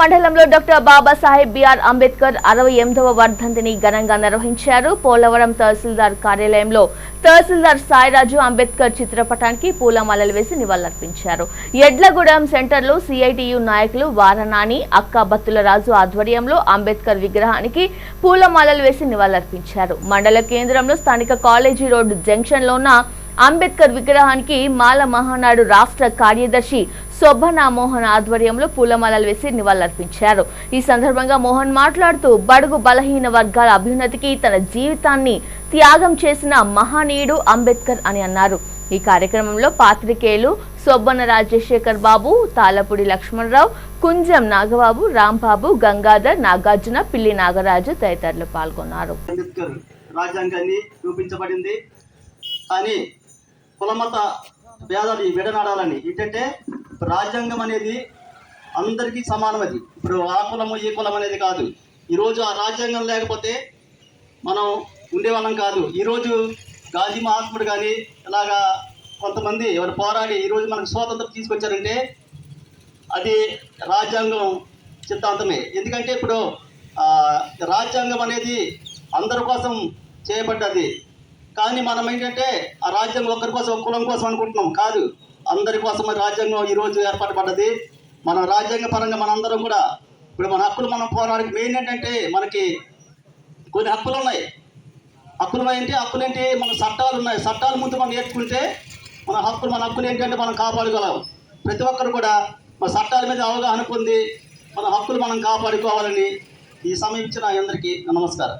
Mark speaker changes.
Speaker 1: మండలంలో doctor Babasaheb BR Ambedkar అరవై ఎనిమిదవ వర్ధంతిని ఘనంగా నిర్వహించారు. పోలవరం తహసీల్దార్ కార్యాలయంలో తహసీల్దార్ సాయిరాజు అంబేద్కర్ చిత్రపటానికి పూలమాలలు వేసి నివాళులర్పించారు. ఎడ్లగూడెం సెంటర్లో సిఐటియు నాయకులు వారణాని అక్క బత్తుల రాజు ఆధ్వర్యంలో అంబేద్కర్ విగ్రహానికి పూలమాలలు వేసి నివాళులర్పించారు. మండల కేంద్రంలో స్థానిక కాలేజీ రోడ్డు జంక్షన్లో ఉన్న అంబేద్కర్ విగ్రహానికి మాల మహానాడు రాష్ట్ర కార్యదర్శి శోభనా మోహన్ ఆధ్వర్యంలో పూలమాలలు వేసి నివాళులర్పించారు. ఈ సందర్భంగా మోహన్ మాట్లాడుతూ బడుగు బలహీన వర్గాల అభ్యున్నతికి తన జీవితాన్ని త్యాగం చేసిన మహనీయుడు అంబేద్కర్ అని అన్నారు. ఈ కార్యక్రమంలో పాత్రికేయులు సొబ్బన రాజశేఖర్ బాబు తాళపూడి లక్ష్మణరావు కుంజం నాగబాబు రాంబాబు గంగాధర్ నాగార్జున పిల్లి నాగరాజు తదితరులు పాల్గొన్నారు.
Speaker 2: రాజ్యాంగాన్ని రూపించబడింది. కానీ కులమత భేదాలు విడనాడాలని. ఏంటంటే రాజ్యాంగం అనేది అందరికీ సమానం అది ఇప్పుడు ఆ కులము ఈ కులం అనేది కాదు. ఈరోజు ఆ రాజ్యాంగం లేకపోతే మనం ఉండేవాళ్ళం కాదు. ఈరోజు గాంధీ మహాత్ముడు కానీ ఇలాగా కొంతమంది ఎవరు పోరాడి ఈరోజు మనకు స్వాతంత్రం తీసుకొచ్చారంటే అది రాజ్యాంగం సిద్ధాంతమే. ఎందుకంటే ఇప్పుడు రాజ్యాంగం అనేది అందరి కోసం చేయబడ్డది. కానీ మనం ఏంటంటే ఆ రాజ్యాంగం ఒకరి కోసం ఒక కులం కోసం అనుకుంటున్నాం. కాదు. అందరి కోసం రాజ్యాంగం ఈరోజు ఏర్పాటుపడ్డది మన రాజ్యాంగ పరంగా మనందరం కూడా ఇప్పుడు మన హక్కులు మనం పోరాడానికి మెయిన్ ఏంటంటే మనకి కొన్ని హక్కులు ఉన్నాయి. హక్కులు ఏంటి? హక్కులు ఏంటి? మన చట్టాలు ఉన్నాయి. చట్టాల ముందు మనం నేర్చుకుంటే మన హక్కులు మన హక్కులు ఏంటంటే మనం కాపాడుకోగలం. ప్రతి ఒక్కరు కూడా మన చట్టాల మీద అవగాహన పొంది మన హక్కులు మనం కాపాడుకోవాలని ఈ సమయం ఇచ్చిన అందరికీ నమస్కారం.